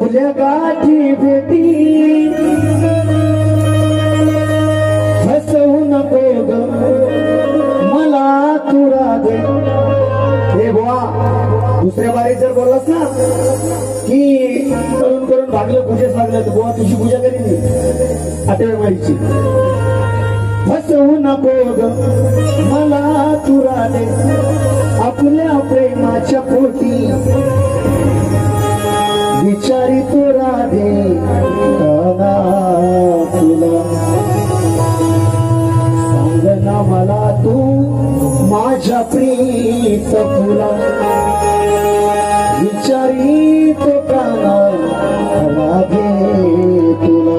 गाठी भेटी. हसवू नको ग. मला तुरा दे हे बुवा दुसऱ्या बारी जर बोललास ना की करून करून भागलं पूजेच लागलं तर बुवा तुझी पूजा करीन मी. आठव्या बाईची फसवू नको ग. मला तुरा दे आपल्या प्रेमाच्या पोटी. विचारी तो राधे तुला सांग ना मला तू माझ्या प्रीत फुला विचारी तो काना राधे तुला.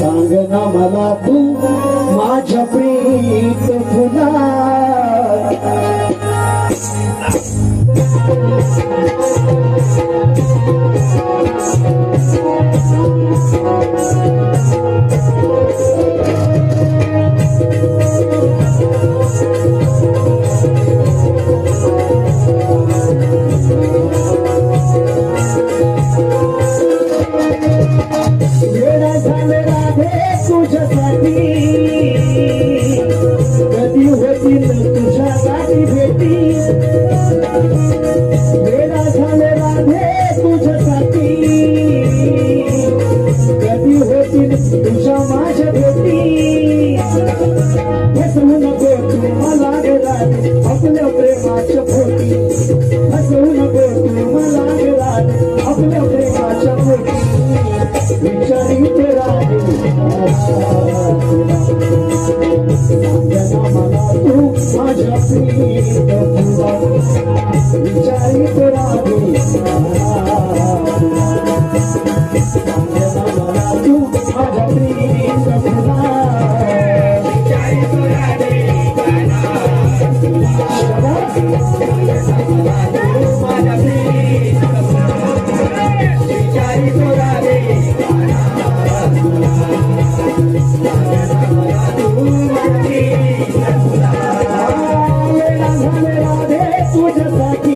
सांग ना मला तू माझ्या प्रीत फुला तुझ्या माझ्या भेटी हसवू नको तू मला गे आपल्या प्रेमाच्या पोटी हसवू नको तू मला गे आपल्या प्रेमाच्या पोटी विचारी ते मला तू माझ्या प्रीत तुला विचारी